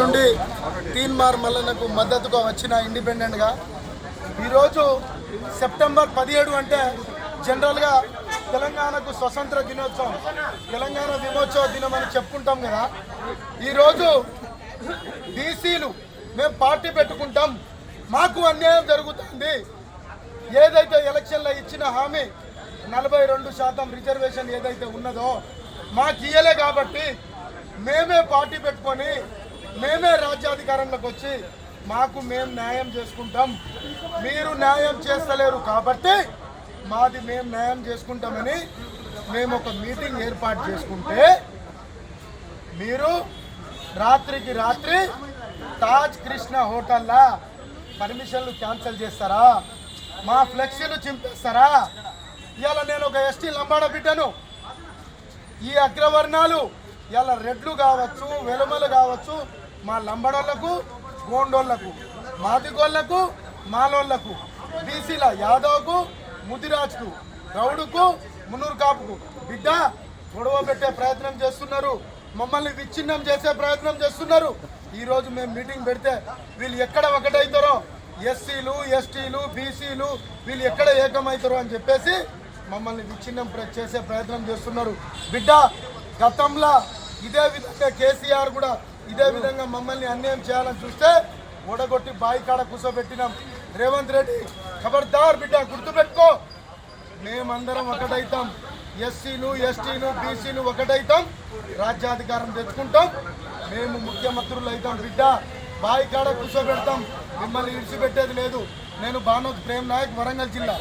నుండి తీన్మార్ మల్లన్నకు మద్దతుగా వచ్చిన ఇండిపెండెంట్గా. ఈరోజు సెప్టెంబర్ పదిహేడు అంటే జనరల్గా తెలంగాణకు స్వతంత్ర దినోత్సవం తెలంగాణ విమోత్సవ దినం అని చెప్పుకుంటాం కదా. ఈరోజు బీసీలు మేము పార్టీ పెట్టుకుంటాం మాకు అన్యాయం జరుగుతుంది. ఏదైతే ఎలక్షన్లో ఇచ్చిన హామీ నలభై రెండు శాతం రిజర్వేషన్ ఏదైతే ఉన్నదో మాకు ఇయ్యలే కాబట్టి మేమే పార్టీ పెట్టుకొని మేమే రాజ్యాధికారంలోకి వచ్చి మాకు మేము న్యాయం చేసుకుంటాం. మీరు న్యాయం చేస్తలేరు కాబట్టి మాది మేము న్యాయం చేసుకుంటామని మేము ఒక మీటింగ్ ఏర్పాటు చేసుకుంటే మీరు రాత్రికి రాత్రి తాజ్ కృష్ణ హోటల్లా పర్మిషన్లు క్యాన్సిల్ చేస్తారా? మా ఫ్లెక్సీలు చింపేస్తారా? ఇవాళ నేను ఒక ఎస్టీ లంబాడ బిడ్డను. ఈ అగ్రవర్ణాలు ఇలా రెడ్లు కావచ్చు వెలుమలు కావచ్చు మా లంబడోళ్ళకు గోండోళ్ళకు మాదిగోళ్ళకు మాలోళ్ళకు బీసీల యాదవ్కు ముదిరాజ్కు గౌడుకు మునూరు కాపుకు బిడ్డ గొడవ పెట్టే ప్రయత్నం చేస్తున్నారు. మమ్మల్ని విచ్ఛిన్నం చేసే ప్రయత్నం చేస్తున్నారు. ఈరోజు మేము మీటింగ్ పెడితే వీళ్ళు ఎక్కడ ఒకటవుతారో ఎస్సీలు ఎస్టీలు బీసీలు వీళ్ళు ఎక్కడ ఏకమవుతారో అని చెప్పేసి మమ్మల్ని విచ్ఛిన్నం చేసే ప్రయత్నం చేస్తున్నారు. బిడ్డ గతంలో ఇదే విధంగా కేసీఆర్ కూడా ఇదే విధంగా మమ్మల్ని అన్యాయం చేయాలని చూస్తే ఓడగొట్టి బాయి కాడ కూర్చోబెట్టినాం రేవంత్ రెడ్డి ఖబర్దార్ బిడ్డ గుర్తుపెట్టుకో. మేమందరం ఒకటైతాం. ఎస్సీలు ఎస్టీలు బీసీలు ఒకటైతాం. రాజ్యాధికారం తెచ్చుకుంటాం. మేము ముఖ్యమంత్రులు అవుతాం బిడ్డ. బాయి కాడ కూర్చోబెడతాం మిమ్మల్ని ఇడిచిపెట్టేది లేదు. నేను భానోత్ ప్రేమ్ నాయక్ వరంగల్ జిల్లా.